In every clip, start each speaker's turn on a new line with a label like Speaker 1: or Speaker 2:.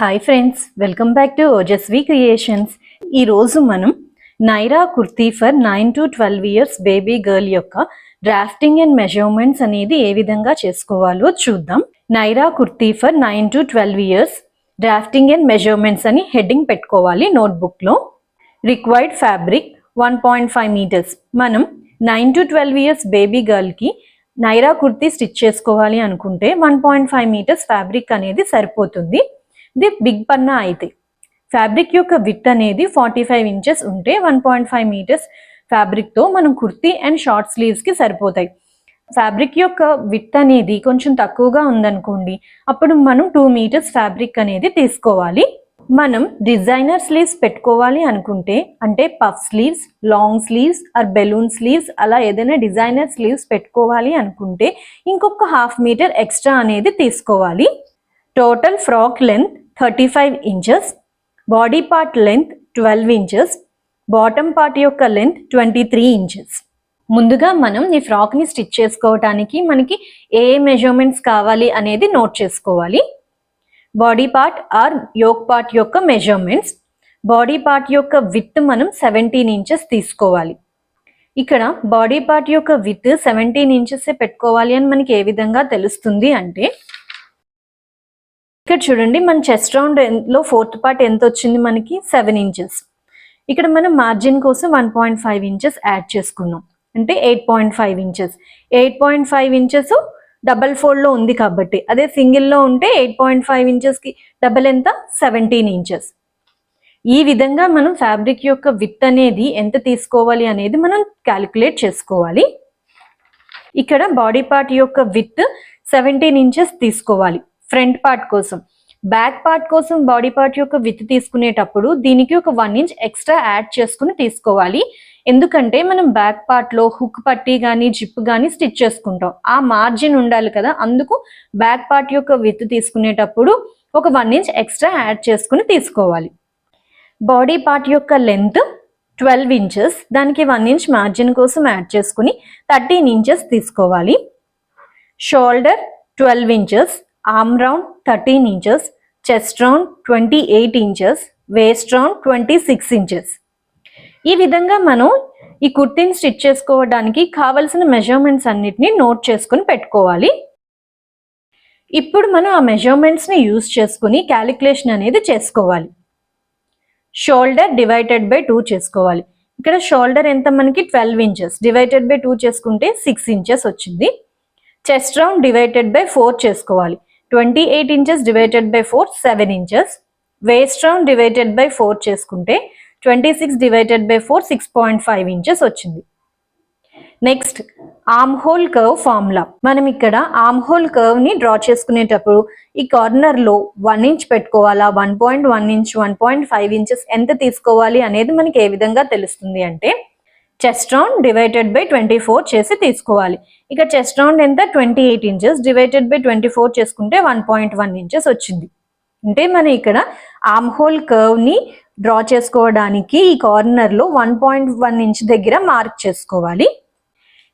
Speaker 1: Hi friends welcome back to Ojaswi creations ఈరోజు మనం Naira kurti for nine to twelve years baby girl యొక్క drafting and measurements అనేది ఏ విధంగా చేసుకోవాలో చూద్దాం. Naira kurti for nine to twelve years drafting and measurements అని heading పెట్టుకోవాలి నోట్బుక్లో required fabric one point five metres మనం nine to twelve years baby గర్ల్కి Naira kurti stitch చేసుకోవాలి అనుకుంటే one point five metres fabric అనేది సరిపోతుంది. ఇది బిగ్ పన్నా అయితే. ఫ్యాబ్రిక్ యొక్క విత్ అనేది ఫార్టీ ఫైవ్ ఇంచెస్ ఉంటే వన్ పాయింట్ ఫైవ్ మీటర్స్ ఫ్యాబ్రిక్తో మనం కుర్తీ అండ్ షార్ట్ స్లీవ్స్కి సరిపోతాయి. ఫ్యాబ్రిక్ యొక్క విత్ అనేది కొంచెం తక్కువగా ఉందనుకోండి అప్పుడు మనం టూ మీటర్స్ ఫ్యాబ్రిక్ అనేది తీసుకోవాలి. మనం డిజైనర్ స్లీవ్స్ పెట్టుకోవాలి అనుకుంటే అంటే puff sleeves long sleeves or balloon sleeves అలా ఏదైనా డిజైనర్ స్లీవ్స్ పెట్టుకోవాలి అనుకుంటే ఇంకొక హాఫ్ మీటర్ ఎక్స్ట్రా అనేది తీసుకోవాలి. Total frock length thirty five inches body part length twelve inches bottom part యొక్క లెంత్ ట్వంటీ త్రీ ఇంచెస్ ముందుగా మనం ఈ ఫ్రాక్ని స్టిచ్ చేసుకోవటానికి మనకి ఏ మెజర్మెంట్స్ కావాలి అనేది నోట్ చేసుకోవాలి. Body part or yoke part యొక్క మెజర్మెంట్స్ బాడీ పార్ట్ యొక్క విత్ మనం సెవెంటీన్ ఇంచెస్ తీసుకోవాలి. ఇక్కడ బాడీ పార్ట్ యొక్క విత్ సెవెంటీన్ ఇంచెస్ పెట్టుకోవాలి అని మనకి ఏ విధంగా తెలుస్తుంది అంటే ఇక్కడ చూడండి మన చెస్ట్ రౌండ్లో ఫోర్త్ పార్ట్ ఎంత వచ్చింది మనకి? సెవెన్ ఇంచెస్ ఇక్కడ మనం మార్జిన్ కోసం one point five inches add చేసుకున్నాం. అంటే eight point five inches eight point five inches double ఫోల్డ్లో ఉంది కాబట్టి అదే సింగిల్లో ఉంటే ఎయిట్ పాయింట్ ఫైవ్ ఇంచెస్కి డబల్ ఎంత? సెవెంటీన్ ఇంచెస్ ఈ విధంగా మనం ఫ్యాబ్రిక్ యొక్క విత్ అనేది ఎంత తీసుకోవాలి అనేది మనం క్యాలిక్యులేట్ చేసుకోవాలి. ఇక్కడ బాడీ పార్ట్ యొక్క విత్ సెవెంటీన్ ఇంచెస్ తీసుకోవాలి. ఫ్రంట్ పార్ట్ కోసం. బ్యాక్ పార్ట్ కోసం బాడీ పార్ట్ యొక్క విత్ తీసుకునేటప్పుడు దీనికి ఒక వన్ ఇంచ్ ఎక్స్ట్రా యాడ్ చేసుకుని తీసుకోవాలి. ఎందుకంటే మనం బ్యాక్ పార్ట్లో హుక్ పట్టి కానీ జిప్ కానీ స్టిచ్ చేసుకుంటాం. ఆ మార్జిన్ ఉండాలి కదా. అందుకు బ్యాక్ పార్ట్ యొక్క విత్ తీసుకునేటప్పుడు ఒక వన్ ఇంచ్ ఎక్స్ట్రా యాడ్ చేసుకుని తీసుకోవాలి. బాడీ పార్ట్ యొక్క లెంత్ ట్వెల్వ్ ఇంచెస్. దానికి వన్ ఇంచ్ మార్జిన్ కోసం యాడ్ చేసుకుని థర్టీన్ ఇంచెస్ తీసుకోవాలి. Shoulder twelve inches. Arm round thirteen inches chest round twenty eight inches waist round twenty six inches ఈ విధంగా మనం ఈ కుర్తీని స్టిచ్ చేసుకోవడానికి కావలసిన మెజర్మెంట్స్ అన్నిటిని నోట్ చేసుకుని పెట్టుకోవాలి. ఇప్పుడు మనం ఆ మెజర్మెంట్స్ని యూజ్ చేసుకుని క్యాలిక్యులేషన్ అనేది చేసుకోవాలి. షోల్డర్ డివైడెడ్ బై టూ చేసుకోవాలి. ఇక్కడ షోల్డర్ ఎంత మనకి? Twelve inches divided by two చేసుకుంటే సిక్స్ ఇంచెస్ వచ్చింది. Chest round divided by four చేసుకోవాలి. Twenty eight inches divided by four seven inches. Waist round divided by four చేసుకుంటే twenty six divided by four six point five inches వచ్చింది. Next armhole curve formula. మనం ఇక్కడ arm hole కర్వ్ని draw చేసుకునేటప్పుడు ఈ కార్నర్లో one inch పెట్టుకోవాలా? One point one inch one point five inches ఎంత తీసుకోవాలి అనేది మనకి ఏ విధంగా తెలుస్తుంది అంటే chest round divided by twenty four చేసి తీసుకోవాలి. ఇక చెస్ట్ రౌండ్ ఎంత? Twenty eight inches divided by twenty four చేసుకుంటే వన్ పాయింట్ వన్ ఇంచెస్ వచ్చింది. అంటే మనం ఇక్కడ ఆమ్ హోల్ కర్వ్ని డ్రా చేసుకోవడానికి ఈ కార్నర్లో వన్ పాయింట్ వన్ ఇంచ్ దగ్గర మార్క్ చేసుకోవాలి.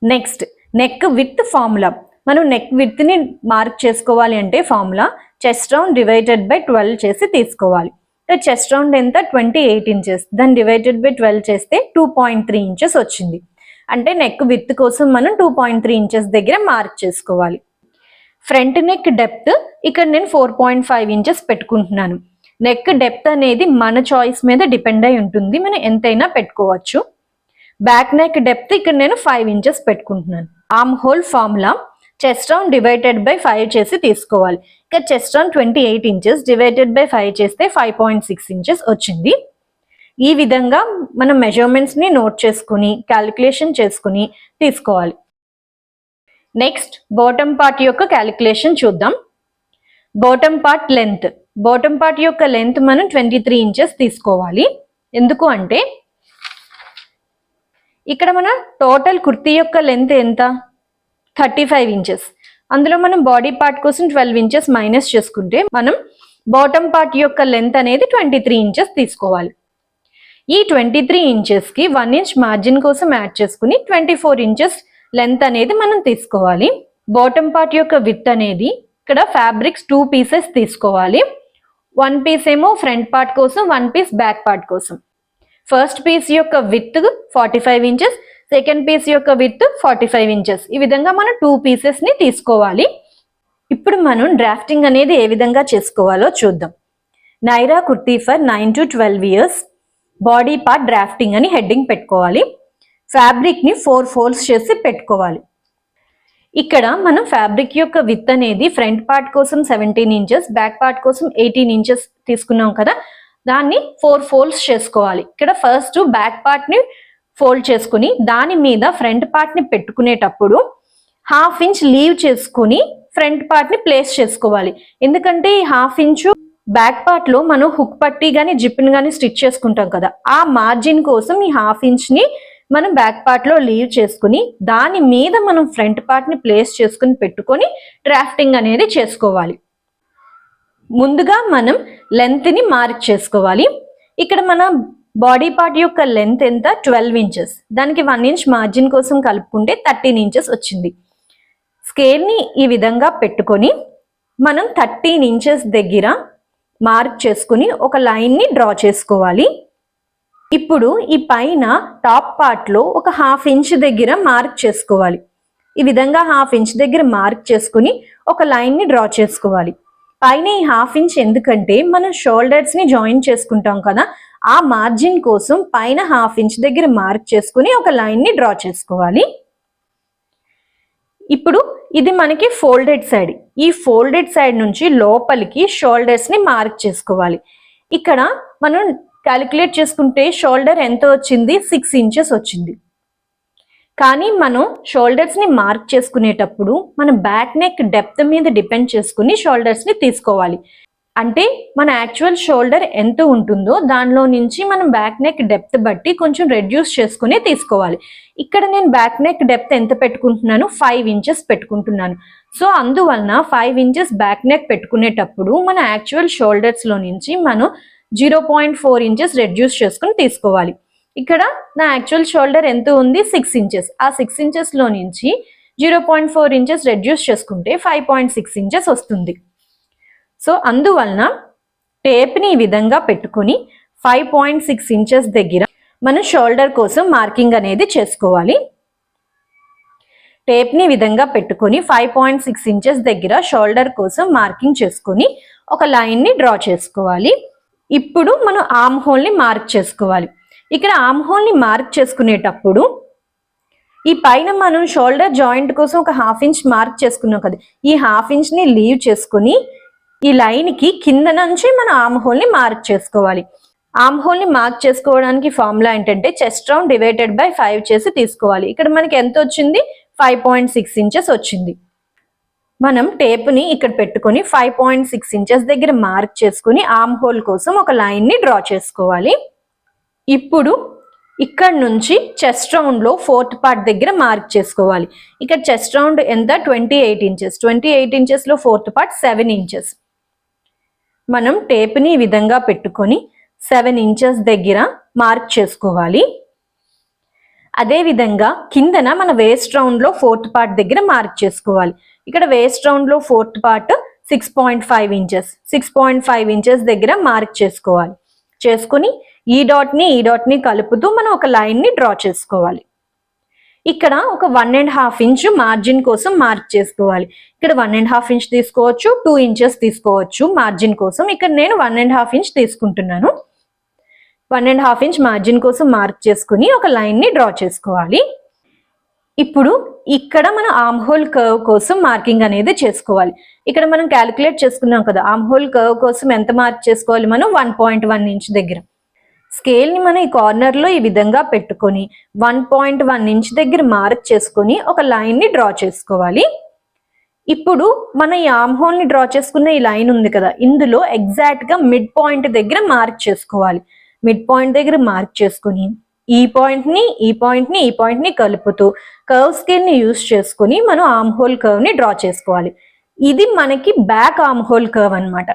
Speaker 1: నెక్స్ట్ నెక్ విత్ ఫార్ములా మనం నెక్ విత్ని మార్క్ చేసుకోవాలి అంటే formula chest round divided by twelve చేసి తీసుకోవాలి. చెస్ట్ రౌండ్ ఎంత ట్వంటీ ఎయిట్ ఇంచెస్ దాన్ని డివైడెడ్ బై ట్వెల్వ్ చేస్తే టూ పాయింట్ త్రీ ఇంచెస్ వచ్చింది. అంటే నెక్ విత్ కోసం మనం టూ పాయింట్ త్రీ ఇంచెస్ దగ్గర మార్క్ చేసుకోవాలి. ఫ్రంట్ నెక్ డెప్త్ ఇక్కడ నేను ఫోర్ పాయింట్ ఫైవ్ ఇంచెస్ పెట్టుకుంటున్నాను. నెక్ డెప్త్ అనేది మన చాయిస్ మీద డిపెండ్ అయి ఉంటుంది. మనం ఎంతైనా పెట్టుకోవచ్చు. బ్యాక్ నెక్ డెప్త్ ఇక్కడ నేను ఫైవ్ ఇంచెస్ పెట్టుకుంటున్నాను. Armhole formula chest round divided by five చేసి తీసుకోవాలి. ఇక chest round twenty eight inches divided by five చేస్తే ఫైవ్ పాయింట్ సిక్స్ ఇంచెస్ వచ్చింది. ఈ విధంగా మనం మెజర్మెంట్స్ని నోట్ చేసుకుని క్యాలిక్యులేషన్ చేసుకుని తీసుకోవాలి. నెక్స్ట్ బాటమ్ పార్ట్ యొక్క క్యాలిక్యులేషన్ చూద్దాం. Bottom part length bottom part యొక్క లెంత్ మనం ట్వంటీ త్రీ ఇంచెస్ తీసుకోవాలి. ఎందుకు అంటే ఇక్కడ మన టోటల్ కుర్తీ యొక్క లెంత్ ఎంత? Thirty five inches. అందులో మనం బాడీ పార్ట్ కోసం ట్వెల్వ్ ఇంచెస్ మైనస్ చేసుకుంటే మనం బాటమ్ పార్ట్ యొక్క లెంత్ అనేది ట్వంటీ త్రీ ఇంచెస్ తీసుకోవాలి. ఈ ట్వంటీ త్రీ ఇంచెస్కి వన్ ఇంచ్ మార్జిన్ కోసం యాడ్ చేసుకుని ట్వంటీ ఫోర్ ఇంచెస్ లెంత్ అనేది మనం తీసుకోవాలి. బాటమ్ పార్ట్ యొక్క విత్ అనేది ఇక్కడ ఫ్యాబ్రిక్స్ టూ పీసెస్ తీసుకోవాలి. వన్ పీస్ ఏమో ఫ్రంట్ పార్ట్ కోసం వన్ పీస్ బ్యాక్ పార్ట్ కోసం. ఫస్ట్ పీస్ యొక్క width forty five inches second piece యొక్క విత్ ఫార్టీ ఫైవ్ ఇంచెస్ ఈ విధంగా మనం టూ పీసెస్ని తీసుకోవాలి. ఇప్పుడు మనం డ్రాఫ్టింగ్ అనేది ఏ విధంగా చేసుకోవాలో చూద్దాం. Naira kurti for nine to twelve years body part drafting అని హెడ్డింగ్ పెట్టుకోవాలి. ఫ్యాబ్రిక్ని ఫోర్ ఫోల్డ్స్ చేసి పెట్టుకోవాలి. ఇక్కడ మనం ఫ్యాబ్రిక్ యొక్క విత్ అనేది ఫ్రంట్ పార్ట్ కోసం సెవెంటీన్ ఇంచెస్ బ్యాక్ పార్ట్ కోసం ఎయిటీన్ ఇంచెస్ తీసుకున్నాం కదా. దాన్ని ఫోర్ ఫోల్డ్స్ చేసుకోవాలి. ఇక్కడ ఫస్ట్ బ్యాక్ పార్ట్ని ఫోల్డ్ చేసుకుని దాని మీద ఫ్రంట్ పార్ట్ని పెట్టుకునేటప్పుడు హాఫ్ ఇంచ్ లీవ్ చేసుకుని ఫ్రంట్ పార్ట్ని ప్లేస్ చేసుకోవాలి. ఎందుకంటే ఈ హాఫ్ ఇంచు బ్యాక్ పార్ట్లో మనం హుక్ పట్టి కానీ జిప్ని కానీ స్టిచ్ చేసుకుంటాం కదా. ఆ మార్జిన్ కోసం ఈ హాఫ్ ఇంచ్ని మనం బ్యాక్ పార్ట్లో లీవ్ చేసుకుని దాని మీద మనం ఫ్రంట్ పార్ట్ని ప్లేస్ చేసుకుని పెట్టుకొని డ్రాఫ్టింగ్ అనేది చేసుకోవాలి. ముందుగా మనం లెంత్ని మార్క్ చేసుకోవాలి. ఇక్కడ మన బాడీ పార్ట్ యొక్క లెంత్ ఎంత? Twelve inches. దానికి వన్ ఇంచ్ మార్జిన్ కోసం కలుపుకుంటే థర్టీన్ ఇంచెస్ వచ్చింది. స్కేల్ని ఈ విధంగా పెట్టుకొని మనం థర్టీన్ ఇంచెస్ దగ్గర మార్క్ చేసుకుని ఒక లైన్ని డ్రా చేసుకోవాలి. ఇప్పుడు ఈ పైన టాప్ పార్ట్లో ఒక హాఫ్ ఇంచ్ దగ్గర మార్క్ చేసుకోవాలి. ఈ విధంగా హాఫ్ ఇంచ్ దగ్గర మార్క్ చేసుకుని ఒక లైన్ని డ్రా చేసుకోవాలి. పైన ఈ హాఫ్ ఇంచ్ ఎందుకంటే మనం షోల్డర్స్ని జాయిన్ చేసుకుంటాం కదా ఆ మార్జిన్ కోసం పైన హాఫ్ ఇంచ్ దగ్గర మార్క్ చేసుకుని ఒక లైన్ని డ్రా చేసుకోవాలి. ఇప్పుడు ఇది మనకి ఫోల్డెడ్ సైడ్. ఈ ఫోల్డెడ్ సైడ్ నుంచి లోపలికి షోల్డర్స్ని మార్క్ చేసుకోవాలి. ఇక్కడ మనం క్యాలిక్యులేట్ చేసుకుంటే షోల్డర్ ఎంత వచ్చింది? సిక్స్ ఇంచెస్ వచ్చింది. కానీ మనం షోల్డర్స్ని మార్క్ చేసుకునేటప్పుడు మన బ్యాక్ నెక్ డెప్త్ మీద డిపెండ్ చేసుకుని షోల్డర్స్ని తీసుకోవాలి. అంటే మన యాక్చువల్ షోల్డర్ ఎంత ఉంటుందో దానిలో నుంచి మనం బ్యాక్ నెక్ డెప్త్ బట్టి కొంచెం రెడ్యూస్ చేసుకుని తీసుకోవాలి. ఇక్కడ నేను బ్యాక్ నెక్ డెప్త్ ఎంత పెట్టుకుంటున్నాను? ఫైవ్ ఇంచెస్ పెట్టుకుంటున్నాను. సో అందువలన ఫైవ్ ఇంచెస్ బ్యాక్ నెక్ పెట్టుకునేటప్పుడు మన యాక్చువల్ షోల్డర్స్లో నుంచి మనం zero point four inches reduce చేసుకుని తీసుకోవాలి. ఇక్కడ నా యాక్చువల్ షోల్డర్ ఎంత ఉంది? సిక్స్ ఇంచెస్ ఆ సిక్స్ ఇంచెస్లో నుంచి zero point four inches reduce చేసుకుంటే ఫైవ్ పాయింట్ సిక్స్ ఇంచెస్ వస్తుంది. సో అందువలన టేప్ని ఈ విధంగా పెట్టుకొని ఫైవ్ పాయింట్ సిక్స్ ఇంచెస్ దగ్గర మనం షోల్డర్ కోసం మార్కింగ్ అనేది చేసుకోవాలి. టేప్ని విధంగా పెట్టుకొని ఫైవ్ పాయింట్ సిక్స్ ఇంచెస్ దగ్గర షోల్డర్ కోసం మార్కింగ్ చేసుకొని ఒక లైన్ని డ్రా చేసుకోవాలి. ఇప్పుడు మనం ఆమ్ హోల్ని మార్క్ చేసుకోవాలి. ఇక్కడ ఆమ్ హోల్ని మార్క్ చేసుకునేటప్పుడు ఈ పైన మనం షోల్డర్ జాయింట్ కోసం ఒక హాఫ్ ఇంచ్ మార్క్ చేసుకున్నాం కదా. ఈ హాఫ్ ఇంచ్ని లీవ్ చేసుకుని ఈ లైన్కి కింద నుంచి మనం ఆమ్ హోల్ని మార్క్ చేసుకోవాలి. ఆమ్ హోల్ని మార్క్ చేసుకోవడానికి ఫార్ములా ఏంటంటే chest round divided by five చేసి తీసుకోవాలి. ఇక్కడ మనకి ఎంత వచ్చింది? ఫైవ్ పాయింట్ సిక్స్ ఇంచెస్ వచ్చింది. మనం టేప్ని ఇక్కడ పెట్టుకొని ఫైవ్ పాయింట్ సిక్స్ ఇంచెస్ దగ్గర మార్క్ చేసుకుని ఆమ్ హోల్ కోసం ఒక లైన్ని డ్రా చేసుకోవాలి. ఇప్పుడు ఇక్కడ నుంచి చెస్ట్ రౌండ్లో ఫోర్త్ పార్ట్ దగ్గర మార్క్ చేసుకోవాలి. ఇక్కడ చెస్ట్ రౌండ్ ఎంత? Twenty eight inches twenty eight ఇంచెస్లో fourth part seven inches మనం టేప్ని ఈ విధంగా పెట్టుకొని సెవెన్ ఇంచెస్ దగ్గర మార్క్ చేసుకోవాలి. అదే విధంగా కిందన మన వేస్ట్ రౌండ్లో ఫోర్త్ పార్ట్ దగ్గర మార్క్ చేసుకోవాలి. ఇక్కడ వేస్ట్ రౌండ్లో fourth part six point five inches six point five inches దగ్గర మార్క్ చేసుకోవాలి. చేసుకుని ఈ డాట్ని ఈ డాట్ని కలుపుతూ మనం ఒక లైన్ని డ్రా చేసుకోవాలి. ఇక్కడ ఒక one and half inch margin కోసం మార్క్ చేసుకోవాలి. ఇక్కడ వన్ అండ్ హాఫ్ ఇంచ్ తీసుకోవచ్చు టూ ఇంచెస్ తీసుకోవచ్చు మార్జిన్ కోసం. ఇక్కడ నేను వన్ అండ్ హాఫ్ ఇంచ్ తీసుకుంటున్నాను. One and half inch margin కోసం మార్క్ చేసుకుని ఒక లైన్ని డ్రా చేసుకోవాలి. ఇప్పుడు ఇక్కడ మనం ఆమ్ హోల్ కర్వ్ కోసం మార్కింగ్ అనేది చేసుకోవాలి. ఇక్కడ మనం క్యాలిక్యులేట్ చేసుకున్నాం కదా ఆమ్ హోల్ కర్వ్ కోసం ఎంత మార్క్ చేసుకోవాలి మనం? వన్ పాయింట్ వన్ ఇంచ్ దగ్గర. స్కేల్ని మనం ఈ కార్నర్లో ఈ విధంగా పెట్టుకొని వన్ పాయింట్ వన్ ఇంచ్ దగ్గర మార్క్ చేసుకొని ఒక లైన్ని డ్రా చేసుకోవాలి. ఇప్పుడు మన ఈ ఆమ్ డ్రా చేసుకున్న ఈ లైన్ ఉంది కదా ఇందులో ఎగ్జాక్ట్గా మిడ్ పాయింట్ దగ్గర మార్క్ చేసుకోవాలి. మిడ్ పాయింట్ దగ్గర మార్క్ చేసుకుని ఈ పాయింట్ని ఈ పాయింట్ని ఈ పాయింట్ని కలుపుతూ కర్వ్ స్కేల్ని యూస్ చేసుకుని మనం ఆమ్ హోల్ డ్రా చేసుకోవాలి. ఇది మనకి బ్యాక్ ఆమ్ హోల్ కర్వ్ అన్నమాట.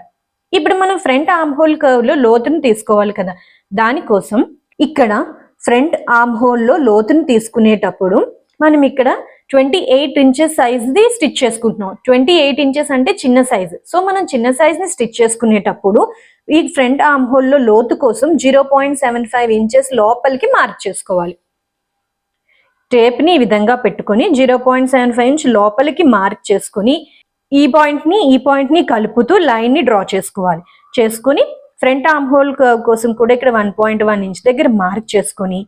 Speaker 1: ఇప్పుడు మనం ఫ్రంట్ ఆమ్ హోల్ కర్వ్ లోతుని తీసుకోవాలి కదా. దానికోసం ఇక్కడ ఫ్రంట్ ఆమ్ హోల్లో లోతుని తీసుకునేటప్పుడు మనం ఇక్కడ ట్వంటీ ఎయిట్ ఇంచెస్ సైజ్ది స్టిచ్ చేసుకుంటున్నాం. ట్వంటీ ఎయిట్ ఇంచెస్ అంటే చిన్న సైజ్. సో మనం చిన్న సైజ్ని స్టిచ్ చేసుకునేటప్పుడు ఈ ఫ్రంట్ ఆర్మ్ హోల్లో లోతు కోసం zero point seven five inches లోపలికి మార్క్ చేసుకోవాలి. టేప్ని ఈ విధంగా పెట్టుకొని zero point seven five inch లోపలికి మార్క్ చేసుకొని ఈ పాయింట్ని ఈ పాయింట్ని కలుపుతూ లైన్ని డ్రా చేసుకోవాలి. చేసుకొని ఫ్రంట్ ఆర్మ్ హోల్ కర్వ్ కోసం కూడా ఇక్కడ వన్ పాయింట్ వన్ ఇంచ్ దగ్గర మార్క్ చేసుకొని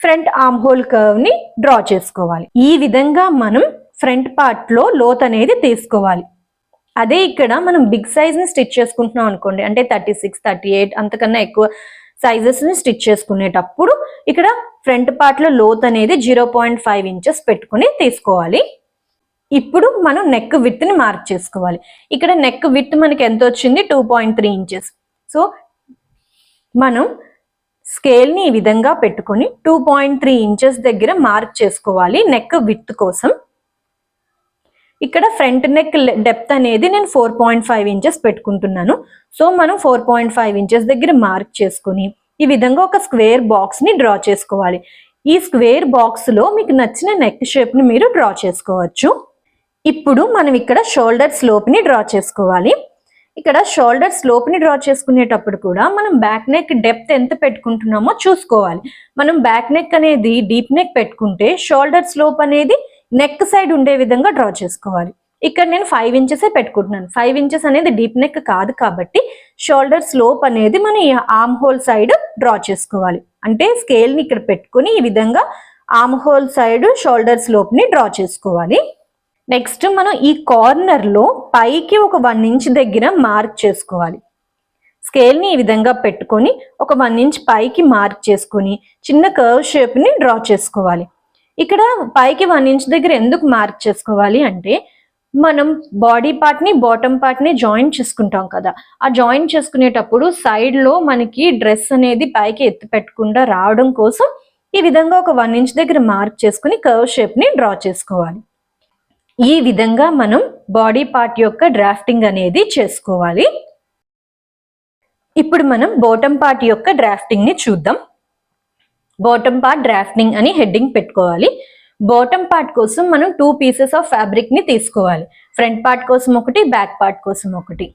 Speaker 1: ఫ్రంట్ ఆర్మ్ హోల్ కర్వ్ని డ్రా చేసుకోవాలి. ఈ విధంగా మనం ఫ్రంట్ పార్ట్లో లోత్ అనేది తీసుకోవాలి. అదే ఇక్కడ మనం బిగ్ సైజ్ని స్టిచ్ చేసుకుంటున్నాం అనుకోండి అంటే థర్టీ సిక్స్ థర్టీ ఎయిట్ అంతకన్నా ఎక్కువ సైజెస్ని స్టిచ్ చేసుకునేటప్పుడు ఇక్కడ ఫ్రంట్ పార్ట్లో లోత్ అనేది జీరో పాయింట్ ఫైవ్ ఇంచెస్ పెట్టుకుని తీసుకోవాలి. ఇప్పుడు మనం నెక్ విత్ని మార్క్ చేసుకోవాలి. ఇక్కడ నెక్ విత్ మనకి ఎంత వచ్చింది? Two point three inches so మనం స్కేల్ని ఈ విధంగా పెట్టుకొని టూ పాయింట్ త్రీ ఇంచెస్ దగ్గర మార్క్ చేసుకోవాలి నెక్ విత్ కోసం. ఇక్కడ ఫ్రంట్ నెక్ డెప్త్ అనేది నేను ఫోర్ పాయింట్ ఫైవ్ ఇంచెస్ పెట్టుకుంటున్నాను. సో మనం ఫోర్ పాయింట్ ఫైవ్ ఇంచెస్ దగ్గర మార్క్ చేసుకొని ఈ విధంగా ఒక స్క్వేర్ బాక్స్ని డ్రా చేసుకోవాలి. ఈ స్క్వేర్ బాక్స్లో మీకు నచ్చిన నెక్ షేప్ని మీరు డ్రా చేసుకోవచ్చు. ఇప్పుడు మనం ఇక్కడ షోల్డర్ స్లోప్ని డ్రా చేసుకోవాలి. ఇక్కడ షోల్డర్ స్లోప్ని డ్రా చేసుకునేటప్పుడు కూడా మనం బ్యాక్ నెక్ డెప్త్ ఎంత పెట్టుకుంటున్నామో చూసుకోవాలి. మనం బ్యాక్ నెక్ అనేది డీప్ నెక్ పెట్టుకుంటే షోల్డర్ స్లోప్ అనేది నెక్ సైడ్ ఉండే విధంగా డ్రా చేసుకోవాలి. ఇక్కడ నేను ఫైవ్ ఇంచెసే పెట్టుకుంటున్నాను. ఫైవ్ ఇంచెస్ అనేది డీప్ నెక్ కాదు కాబట్టి షోల్డర్ స్లోప్ అనేది మనం ఈ హోల్ సైడ్ డ్రా చేసుకోవాలి. అంటే స్కేల్ని ఇక్కడ పెట్టుకుని ఈ విధంగా ఆమ్ హోల్ సైడ్ షోల్డర్ స్లోప్ని డ్రా చేసుకోవాలి. నెక్స్ట్ మనం ఈ కార్నర్లో పైకి ఒక వన్ ఇంచ్ దగ్గర మార్క్ చేసుకోవాలి. స్కేల్ని ఈ విధంగా పెట్టుకొని ఒక వన్ ఇంచ్ పైకి మార్క్ చేసుకొని చిన్న కర్వ్ షేప్ని డ్రా చేసుకోవాలి. ఇక్కడ పైకి వన్ ఇంచ్ దగ్గర ఎందుకు మార్క్ చేసుకోవాలి అంటే మనం బాడీ పార్ట్ని బాటమ్ పార్ట్ని జాయిన్ చేసుకుంటాం కదా. ఆ జాయిన్ చేసుకునేటప్పుడు సైడ్లో మనకి డ్రెస్ అనేది పైకి ఎత్తి పెట్టకుండా రావడం కోసం ఈ విధంగా ఒక వన్ ఇంచ్ దగ్గర మార్క్ చేసుకుని కర్వ్ షేప్ని డ్రా చేసుకోవాలి. ఈ విధంగా మనం బాడీ పార్ట్ యొక్క డ్రాఫ్టింగ్ అనేది చేసుకోవాలి. ఇప్పుడు మనం బాటమ్ పార్ట్ యొక్క డ్రాఫ్టింగ్ని చూద్దాం. బాటమ్ పార్ట్ డ్రాఫ్టింగ్ అని హెడ్డింగ్ పెట్టుకోవాలి. బాటమ్ పార్ట్ కోసం మనం టూ పీసెస్ ఆఫ్ ఫ్యాబ్రిక్ని తీసుకోవాలి. ఫ్రంట్ పార్ట్ కోసం ఒకటి బ్యాక్ పార్ట్ కోసం ఒకటి.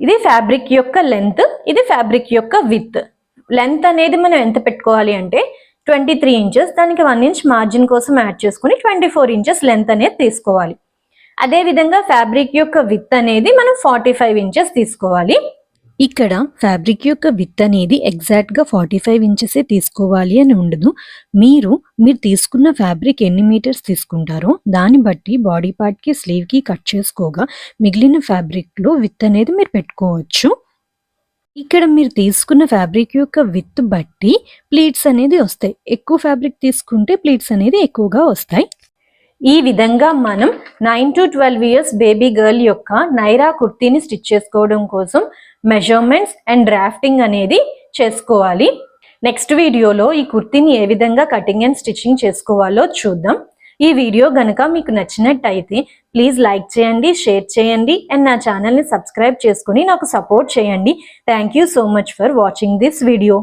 Speaker 1: ఇది ఫ్యాబ్రిక్ యొక్క లెంత్ ఇది ఫ్యాబ్రిక్ యొక్క విత్ లెంత్ అనేది మనం ఎంత పెట్టుకోవాలి అంటే ట్వంటీ త్రీ ఇంచెస్ దానికి వన్ ఇంచ్ మార్జిన్ కోసం యాడ్ చేసుకుని ట్వంటీ ఫోర్ ఇంచెస్ లెంత్ అనేది తీసుకోవాలి. అదే విధంగా ఫ్యాబ్రిక్ యొక్క విత్ అనేది మనం ఫార్టీ ఫైవ్ ఇంచెస్ తీసుకోవాలి.
Speaker 2: ఇక్కడ ఫ్యాబ్రిక్ యొక్క విత్ అనేది ఎగ్జాక్ట్గా ఫార్టీ ఫైవ్ ఇంచెసే తీసుకోవాలి అని ఉండదు. మీరు మీరు తీసుకున్న ఫ్యాబ్రిక్ ఎన్ని మీటర్స్ తీసుకుంటారో దాన్ని బట్టి బాడీ పార్ట్కి స్లీవ్కి కట్ చేసుకోగా మిగిలిన ఫ్యాబ్రిక్లో విత్ అనేది మీరు పెట్టుకోవచ్చు. ఇక్కడ మీరు తీసుకున్న ఫ్యాబ్రిక్ యొక్క విత్ బట్టి ప్లీట్స్ అనేది వస్తాయి. ఎక్కువ ఫ్యాబ్రిక్ తీసుకుంటే ప్లీట్స్ అనేది ఎక్కువగా వస్తాయి.
Speaker 1: ఈ విధంగా మనం nine to twelve years baby girl యొక్క నైరా కుర్తీని స్టిచ్ చేసుకోవడం కోసం మెజర్మెంట్స్ అండ్ డ్రాఫ్టింగ్ అనేది చేసుకోవాలి. నెక్స్ట్ వీడియోలో ఈ కుర్తీని ఏ విధంగా కటింగ్ అండ్ స్టిచ్చింగ్ చేసుకోవాలో చూద్దాం. ఈ వీడియో గనక మీకు నచ్చినట్టయితే ప్లీజ్ లైక్ చేయండి షేర్ చేయండి అండ్ నా ఛానల్ని సబ్స్క్రైబ్ చేసుకుని నాకు సపోర్ట్ చేయండి. Thank you so much for watching this video